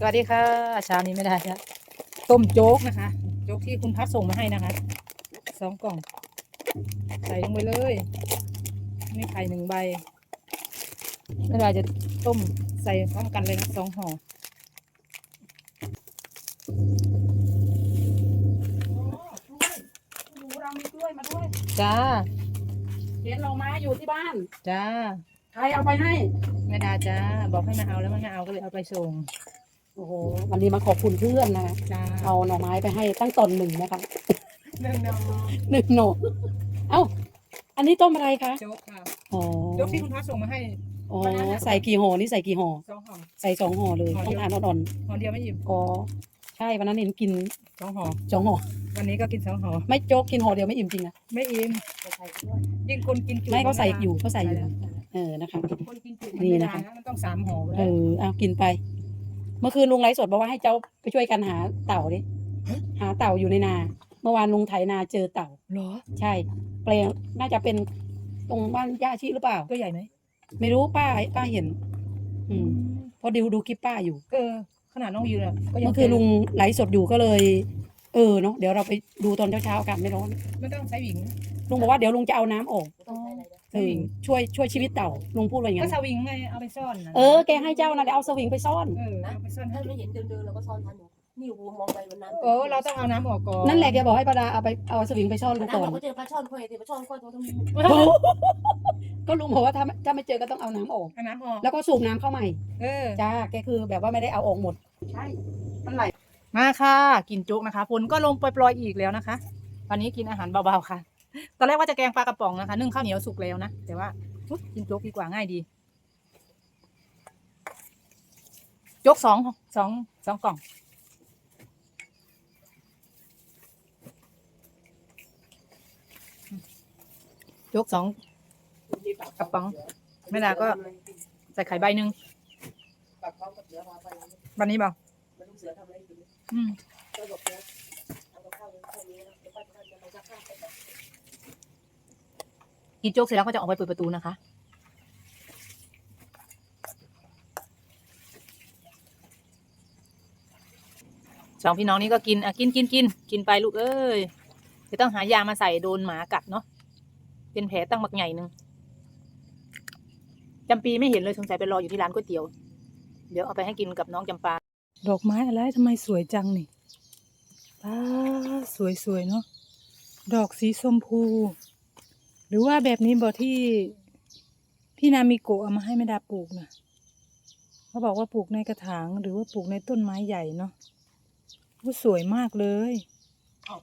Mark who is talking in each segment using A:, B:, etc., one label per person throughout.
A: สวัสดีค่ะเช้านี้ไม่ได้ค่ะต้มโจ๊กนะคะ โจ๊กที่คุณพัดส่งมาให้นะคะสองกล่อง ใส่ลงไปเลยนี่ไข่หนึ่งใบไม่ได้จะต้มใส่พร้อมกันเลยนะสองห่อ
B: ดูเรามีกล้วยมาด้วย
A: จ้า
B: เห็นเรามาอยู่ที่บ้าน
A: จ้า
B: ใครเอาไปให้
A: แม่ดาจ้า บอกให้มาเอาแล้วไม่เอาก็เลยเอาไปส่ง
B: โอ้โหวันนี้มาขอบคุณเพื่อนนะคะ
A: จ้า
B: เอาหน่อไม้ไปให้ตั้งตอนหนึ่งนะคะ
A: หนึ่งดอก
B: หนึ่งหน่อเอ้า อันนี้ต้มอะไรคะ
A: โจ๊กค่ะ
B: อ๋อ
A: โจ๊กที่คุณพัดส่งมาให้
B: อ๋อใส่กี่ห่อนี่ใส่กี่ห่อ
A: สองห่อ
B: ใส่สองห่อเลย
A: ห่อ
B: ต้
A: เดี
B: อง
A: ยว
B: ทานอ่อน
A: ห่อเดียวไม่อิ่ม
B: ๆอ๋อใช่วันนั้นเห็นกิน
A: สองห่อ
B: สองห่อ
A: วันนี้ก็กินสองห่อ
B: ไม่โจ๊กกินห่อเดียวไม่อิ่มจริงนะ
A: ไม่อิ่มยิ่งคนกินจุ
B: ไม่เขาใส่อยู่เขาใส่อยู่
A: แล้ว
B: เออนะคะ
A: คนกินจุ
B: นี่
A: นี่
B: นะ
A: นะคะคะ มันต้องสามห่อไป
B: เอ
A: แล้ว
B: อเอากินไป เมื่อคืนลุงไลฟ์สดบอกว่าให้เจ้าไปช่วยกันหาเต่าดิหาเต่าอยู่ในนา เมื่อวานลุงไถนาเจอเต่า
A: เหรอ
B: ใช่ แปลงน่าจะเป็นตรงบ้านย่าชีหรือเปล่า
A: ตัวใหญ่ไหม
B: ไม่รู้ป้าป้าเห็น อืมเพอดิวดูคลิปป้าอยู่
A: เออ ขนาดน้องยืนอะก็ยัง
B: เมื่อคืนลุงไลฟ์สดอยู่ก็เลย เออเนาะเดี๋ยวเราไปดูตอนเช้าๆอากาศไม่ร้อน
A: ไม่ต้องใช้หวิง
B: ลุงบอกว่าเดี๋ยวลุงจะเอาน้ำออก
A: อ๋อ
B: เออช่วยช่วยชีวิตเต่าลุงพูดว่าอย่าง
A: ก็
B: นั้น
A: สวิงไงเอาไปซ่อนนะ
B: เออแกให้เจ้านะเดี๋ยวเอาสวิงไปซ่อน
A: เออเอาไปซ่อน
C: ถ้าไม่เห็นเดินเดินเราก็ซ่อนทันอยู่นี่วูมองไปวันนั้น
A: เออเราต้องเอาน้ำออกก่อน
B: นั่นแหละแกบอกให้ป้าดาเอาไปเอาสวิงไปซ่อนลุง
C: น้ำ
B: ก่อ
C: เรา
B: น
C: ก็เจอปลาช่อนค่อยแต่ปลาช่อนค่อยตัวต้องมี
B: ก็ลุงบอกว่าถ้าถ้าไม่เจอก็ต้องเอาน้ำออก
A: เอาน้ำออก
B: แล้วก็สูบน้ำเข้าใหม่
A: เออ
B: จ้าแกคือแบบว่าไม่ได้เอาออกหมด ใช่มันไหล
A: มาค่ะ กินโจ๊กนะคะฝนก็ลงปล่อยๆอีกแล้วนะคะ วันนี้กินอาหารเบาๆค่ะ ตอนแรกว่าจะแกงปลากระป๋องนะคะ นึ่งข้าวเหนียวสุกแล้วนะ แต่ว่าอุ๊ยกินโจ๊กดีกว่าง่ายดี โจ๊กสองสองสองกล่อง โจ๊กสองกระป๋องไม่ดาก็ใส่ไข่ใบหนึ่งวันนี้เปล่าอืม กินโจ๊กเสร็จแล้วก็จะออกไปเปิดประตูนะคะ สองพี่น้องนี้ก็กินอะกินกินกินกินไปลูกเอ้ยจะต้องหายามาใส่โดนหมากัดเนาะเป็นแผลตั้งบักใหญ่หนึ่งจำปีไม่เห็นเลยสงสัยไปรออยู่ที่ร้านก๋วยเตี๋ยว เดี๋ยวเอาไปให้กินกับน้องจำปา ดอกไม้อะไรทำไมสวยจังนี่ป้าสวยสวยๆเนาะดอกสีชมพู หรือว่าแบบนี้บอกที่พี่นามิโกะเอามาให้แม่ดาปลูกนะเขาบอกว่าปลูกในกระถาง หรือว่าปลูกในต้นไม้ใหญ่เนาะโอ้สวยมากเลย
D: ครับ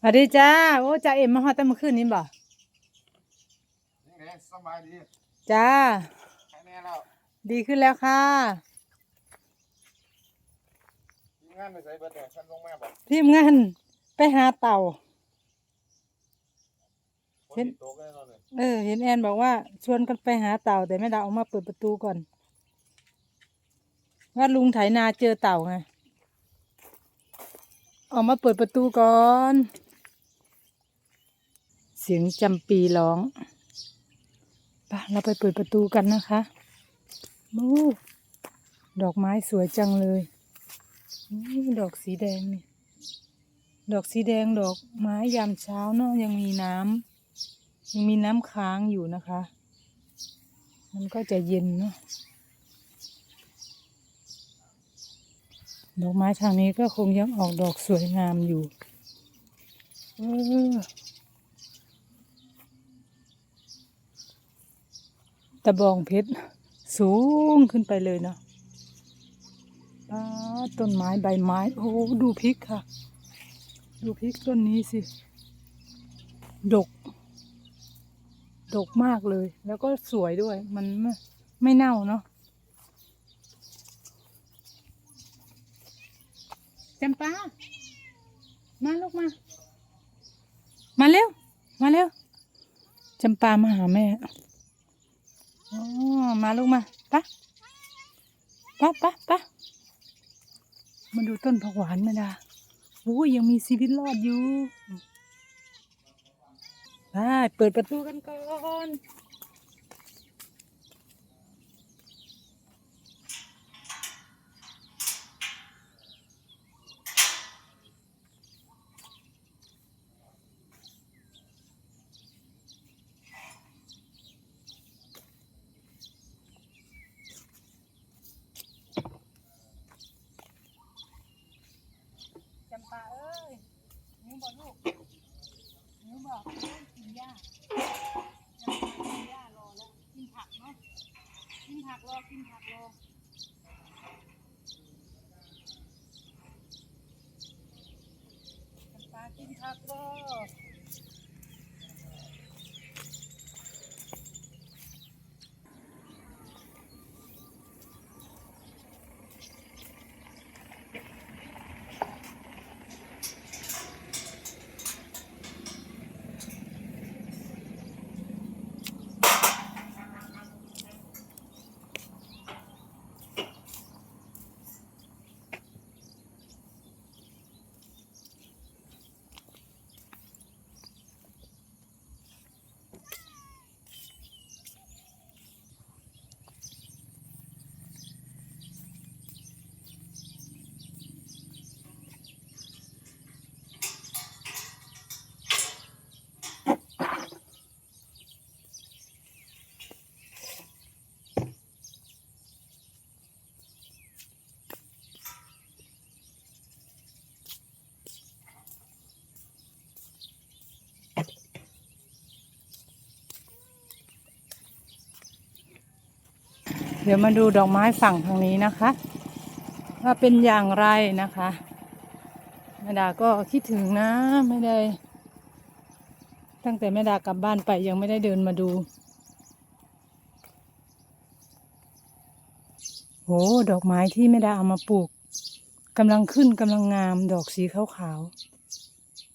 A: สวัสดีจ้า โอ้จ่าเอ็มมาฮอดแต่เมื่อคืนนี้บ่
D: นี่ไงสบายดี
A: จ้า
D: แค่นี้แล้ว
A: ดีขึ้นแล้วค่ะ
D: ทีมงานไปใส่เบอร์แต่ฉันลงแม่บอก
A: ทีมงานไปหาเต่า
D: คน
A: เห็น
D: ติดโต๊ะแน่นอนเลย
A: เออ เห็นแอนบอกว่าชวนกันไปหาเต่าแต่แม่ดาออกมาเปิดประตูก่อน ว่าลุงไถนาเจอเต่าไงออกมาเปิดประตูก่อน เสียงจำปีร้องไปะเราไปเปิดประตูกันนะคะมูดอกไม้สวยจังเลยนี่ดอกสีแดงนี่ ดอกสีแดงดอกไม้ยามเช้าเนาะยังมีน้ำ ยังมีน้ำค้างอยู่นะคะ มันก็จะเย็นเนาะดอกไม้ทางนี้ก็คงยังออกดอกสวยงามอยู่เออตะบองเพชรสูงขึ้นไปเลยเนาะป้าต้นไม้ใบไม้ โอ้โหดูพริกค่ะ ดูพริกต้นนี้สิ ดก ดกมากเลย แล้วก็สวยด้วย มันไม่ไม่เน่าเนาะจำปา มาลูกมา มาเร็ว มาเร็วจำปามาหาแม่อ๋อมาลูกมาปะปะปะปะมาดูต้นผักหวานมาดาโอ้ยยังมีชีวิตรอดอยู่ ได้เปิดประตูกันก่อน ปลากินผักก ดี๋ยวมาดูดอกไม้ฝั่งทางนี้นะคะ ว่าเป็นอย่างไรนะคะแม่ดาก็คิดถึงนะไม่ได้ ตั้งแต่แม่ดากลับบ้านไปยังไม่ได้เดินมาดูโหดอกไม้ที่แม่ดาเอามาปลูกกำลังขึ้นกำลังงามดอกสีขาว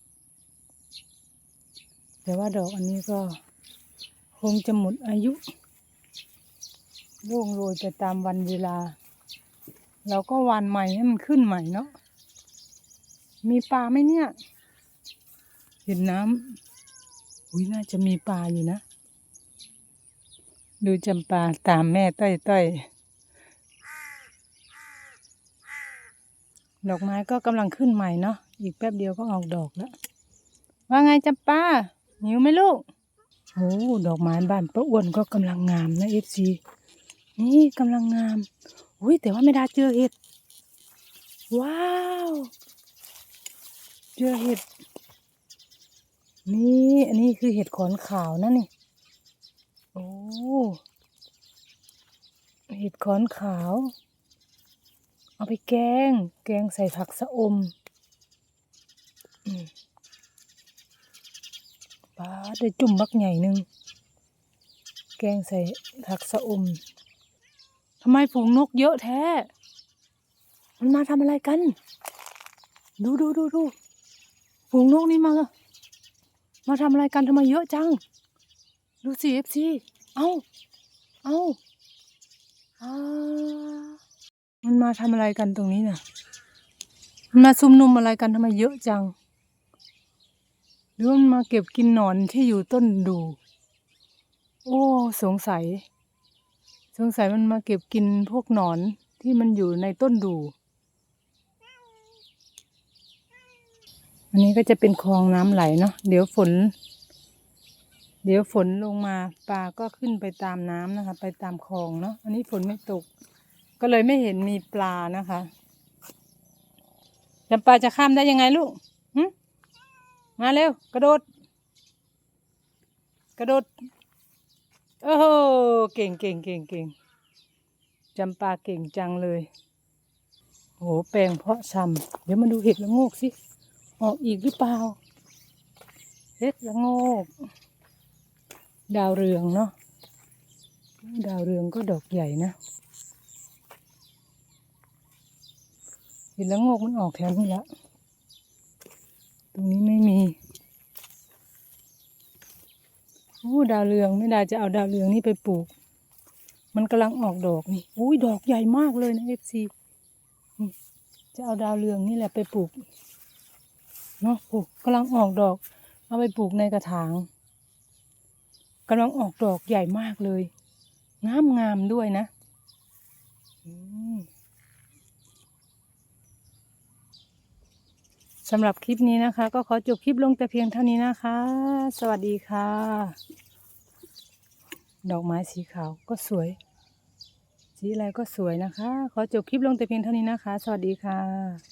A: ๆแต่ว่าดอกอันนี้ก็คงจะหมดอายุ ร่วงโรยไปตามวันเวลา เราก็วานใหม่ให้มันขึ้นใหม่เนาะมีปลาไหมเนี่ย เห็นน้ำอุ้ยน่าจะมีปลาอยู่นะ ดูจำปาตามแม่ต้อยต้อยดอกไม้ก็กำลังขึ้นใหม่เนาะอีกแป๊บเดียวก็ออกดอกแล้ว ว่าไงจำปาหิวไหมลูกโอ้ดอกไม้บ้านป้าอ้วนก็กำลังงามนะเอฟซี นี่กำลังงาม อุ้ยแต่ว่าไม่ได้เจอเห็ด ว้าว เจอเห็ด นี่อันนี้คือเห็ดขอนขาวนะนี่ โอ้ เห็ดขอนขาว เอาไปแกง แกงใส่ผักสะอมปลาได้จุ่มบักใหญ่หนึ่ง แกงใส่ผักสะอม ทำไมฝูงนกเยอะแท้ มันมาทำอะไรกัน ดูดูดูดูฝูงนกนี่มา มาทำอะไรกันทำไมเยอะจัง ดูสิเอฟซีเอ้าเอ้าอ่ามันมาทำอะไรกันตรงนี้น่ะ มันมาซุ่มนุมอะไรกันทำไมเยอะจัง หรือว่ามันมาเก็บกินหนอนที่อยู่ต้นดู โอ้ สงสัย สงสัยมันมาเก็บกินพวกหนอนที่มันอยู่ในต้นดูอันนี้ก็จะเป็นคลองน้ำไหลเนาะเดี๋ยวฝน เดี๋ยวฝนลงมาปลาก็ขึ้นไปตามน้ำนะคะ ไปตามคลองเนาะอันนี้ฝนไม่ตก ก็เลยไม่เห็นมีปลานะคะจำปาจะข้ามได้ยังไงลูกหึมาเร็ว กระโดด กระโดด โอ้โหเก่งเก่งเก่งเก่งจำปาเก่งจังเลยโหแปลงเพาะชำเดี๋ยวมาดูเห็ดละโงกสิออกอีกหรือเปล่าเห็ดละโงก ดาวเรืองเนาะดาวเรืองก็ดอกใหญ่นะเห็ดละโงกมันออกแถวนี้ละตรงนี้ไม่มี โอ้ดาวเรืองไม่ได้จะเอาดาวเรืองนี่ไปปลูก มันกำลังออกดอกนี่อุ้ยดอกใหญ่มากเลยนะเอฟซีจะเอาดาวเรืองนี่แหละไปปลูกเนาะปลูกกำลังออกดอก เอาไปปลูกในกระถางกำลังออกดอกใหญ่มากเลย งามงามด้วยนะอืม สำหรับคลิปนี้นะคะ ก็ขอจบคลิปลงแต่เพียงเท่านี้นะคะ สวัสดีค่ะ ดอกไม้สีขาวก็สวย สีอะไรก็สวยนะคะ ขอจบคลิปลงแต่เพียงเท่านี้นะคะ สวัสดีค่ะ